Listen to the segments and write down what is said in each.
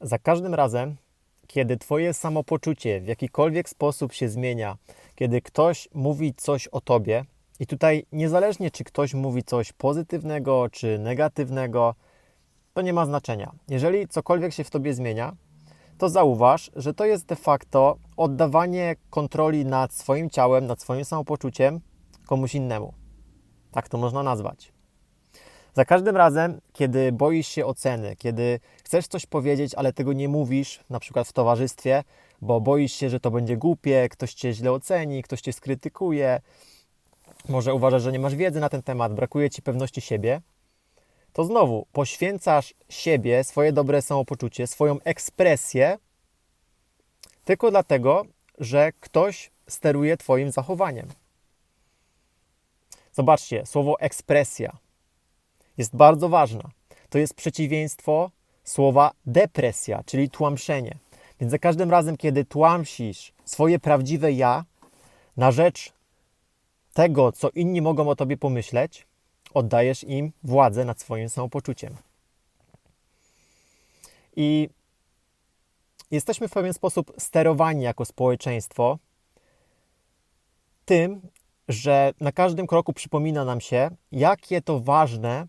Za każdym razem, kiedy Twoje samopoczucie w jakikolwiek sposób się zmienia, kiedy ktoś mówi coś o Tobie, i tutaj niezależnie czy ktoś mówi coś pozytywnego czy negatywnego, to nie ma znaczenia. Jeżeli cokolwiek się w Tobie zmienia, to zauważ, że to jest de facto oddawanie kontroli nad swoim ciałem, nad swoim samopoczuciem komuś innemu. Tak to można nazwać. Za każdym razem, kiedy boisz się oceny, kiedy chcesz coś powiedzieć, ale tego nie mówisz, na przykład w towarzystwie, bo boisz się, że to będzie głupie, ktoś cię źle oceni, ktoś cię skrytykuje, może uważasz, że nie masz wiedzy na ten temat, brakuje ci pewności siebie, to znowu poświęcasz siebie, swoje dobre samopoczucie, swoją ekspresję tylko dlatego, że ktoś steruje Twoim zachowaniem. Zobaczcie, słowo ekspresja jest bardzo ważna. To jest przeciwieństwo słowa depresja, czyli tłamszenie. Więc za każdym razem, kiedy tłamsisz swoje prawdziwe ja na rzecz tego, co inni mogą o tobie pomyśleć, oddajesz im władzę nad swoim samopoczuciem. I jesteśmy w pewien sposób sterowani jako społeczeństwo tym, że na każdym kroku przypomina nam się, jakie to ważne,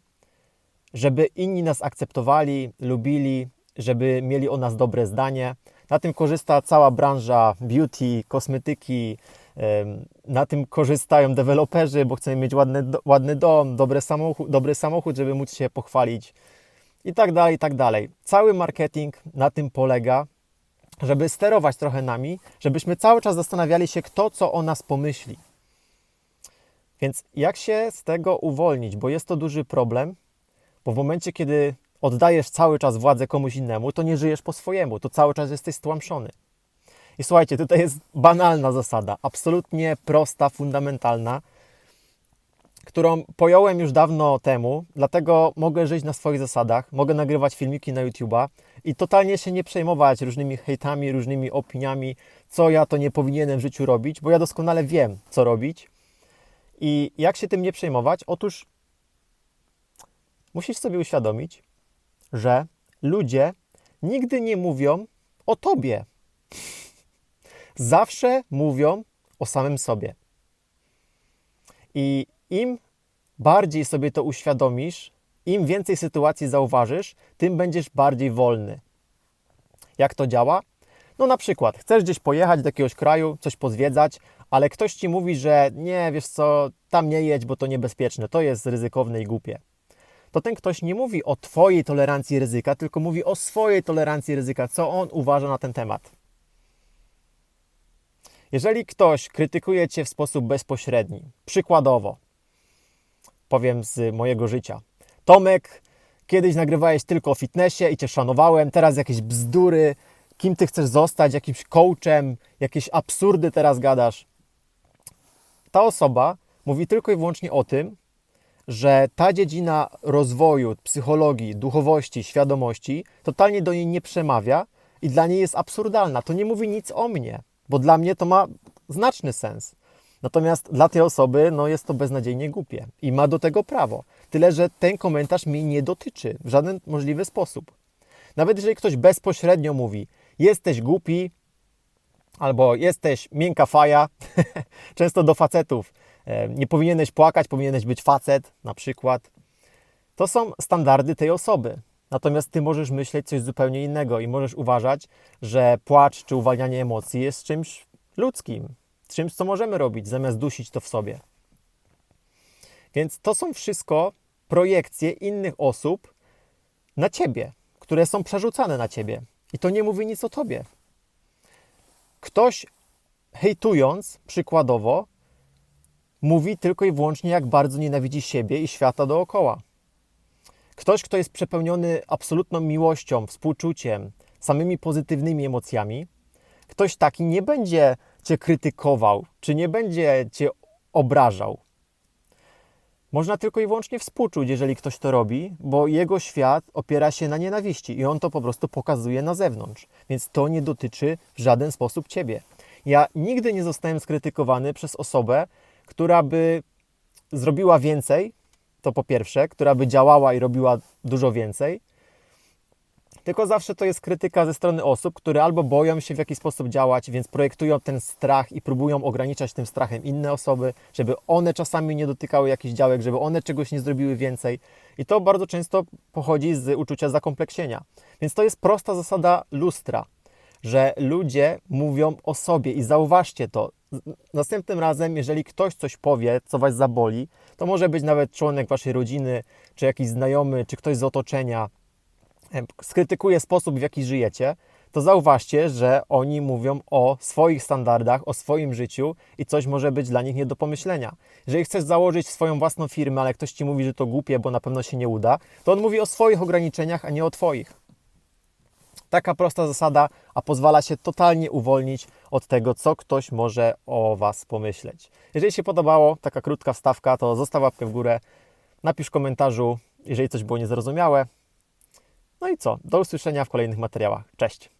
żeby inni nas akceptowali, lubili, żeby mieli o nas dobre zdanie. Na tym korzysta cała branża beauty, kosmetyki, na tym korzystają deweloperzy, bo chcemy mieć ładny, ładny dom, dobry samochód, dobry samochód, żeby móc się pochwalić i tak dalej, i tak dalej. Cały marketing na tym polega, żeby sterować trochę nami, żebyśmy cały czas zastanawiali się, kto co o nas pomyśli. Więc jak się z tego uwolnić, bo jest to duży problem, bo w momencie, kiedy oddajesz cały czas władzę komuś innemu, to nie żyjesz po swojemu, to cały czas jesteś stłamszony. I słuchajcie, tutaj jest banalna zasada, absolutnie prosta, fundamentalna, którą pojąłem już dawno temu, dlatego mogę żyć na swoich zasadach, mogę nagrywać filmiki na YouTube'a i totalnie się nie przejmować różnymi hejtami, różnymi opiniami, co ja to nie powinienem w życiu robić, bo ja doskonale wiem, co robić. I jak się tym nie przejmować? Otóż musisz sobie uświadomić, że ludzie nigdy nie mówią o tobie zawsze mówią o samym sobie. I im bardziej sobie to uświadomisz, im więcej sytuacji zauważysz, tym będziesz bardziej wolny. Jak to działa? No na przykład, chcesz gdzieś pojechać do jakiegoś kraju, coś pozwiedzać, ale ktoś ci mówi, że nie, wiesz co, tam nie jedź, bo to niebezpieczne, to jest ryzykowne i głupie. To ten ktoś nie mówi o Twojej tolerancji ryzyka, tylko mówi o swojej tolerancji ryzyka, co on uważa na ten temat. Jeżeli ktoś krytykuje Cię w sposób bezpośredni, przykładowo, powiem z mojego życia. Tomek, kiedyś nagrywałeś tylko o fitnessie i Cię szanowałem, teraz jakieś bzdury, kim Ty chcesz zostać, jakimś coachem, jakieś absurdy teraz gadasz. Ta osoba mówi tylko i wyłącznie o tym, że ta dziedzina rozwoju, psychologii, duchowości, świadomości totalnie do niej nie przemawia i dla niej jest absurdalna. To nie mówi nic o mnie bo dla mnie to ma znaczny sens. Natomiast dla tej osoby no, jest to beznadziejnie głupie i ma do tego prawo. Tyle, że ten komentarz mnie nie dotyczy w żaden możliwy sposób. Nawet jeżeli ktoś bezpośrednio mówi, jesteś głupi, albo jesteś miękka faja, często do facetów, nie powinieneś płakać, powinieneś być facet, na przykład. To są standardy tej osoby. Natomiast ty możesz myśleć coś zupełnie innego i możesz uważać, że płacz czy uwalnianie emocji jest czymś ludzkim, czymś, co możemy robić, zamiast dusić to w sobie. Więc to są wszystko projekcje innych osób na ciebie, które są przerzucane na ciebie. I to nie mówi nic o tobie. Ktoś hejtując, przykładowo, mówi tylko i wyłącznie, jak bardzo nienawidzi siebie i świata dookoła. Ktoś, kto jest przepełniony absolutną miłością, współczuciem, samymi pozytywnymi emocjami, ktoś taki nie będzie cię krytykował, czy nie będzie cię obrażał. Można tylko i wyłącznie współczuć, jeżeli ktoś to robi, bo jego świat opiera się na nienawiści i on to po prostu pokazuje na zewnątrz. Więc to nie dotyczy w żaden sposób ciebie. Ja nigdy nie zostałem skrytykowany przez osobę, która by zrobiła więcej to po pierwsze, która by działała i robiła dużo więcej. tylko zawsze to jest krytyka ze strony osób, które albo boją się w jakiś sposób działać, więc projektują ten strach i próbują ograniczać tym strachem inne osoby, żeby one czasami nie dotykały jakichś działek, żeby one czegoś nie zrobiły więcej. I to bardzo często pochodzi z uczucia zakompleksienia. Więc to jest prosta zasada lustra, że ludzie mówią o sobie i zauważcie to. Następnym razem, jeżeli ktoś coś powie, co was zaboli, to może być nawet członek waszej rodziny, czy jakiś znajomy, czy ktoś z otoczenia, skrytykuje sposób, w jaki żyjecie, to zauważcie, że oni mówią o swoich standardach, o swoim życiu i coś może być dla nich nie do pomyślenia. Jeżeli chcesz założyć swoją własną firmę, ale ktoś ci mówi, że to głupie, bo na pewno się nie uda, to on mówi o swoich ograniczeniach, a nie o twoich. Taka prosta zasada, a pozwala się totalnie uwolnić od tego, co ktoś może o Was pomyśleć. Jeżeli się podobało, taka krótka wstawka, to zostaw łapkę w górę, napisz w komentarzu, jeżeli coś było niezrozumiałe. No i co? Do usłyszenia w kolejnych materiałach. Cześć!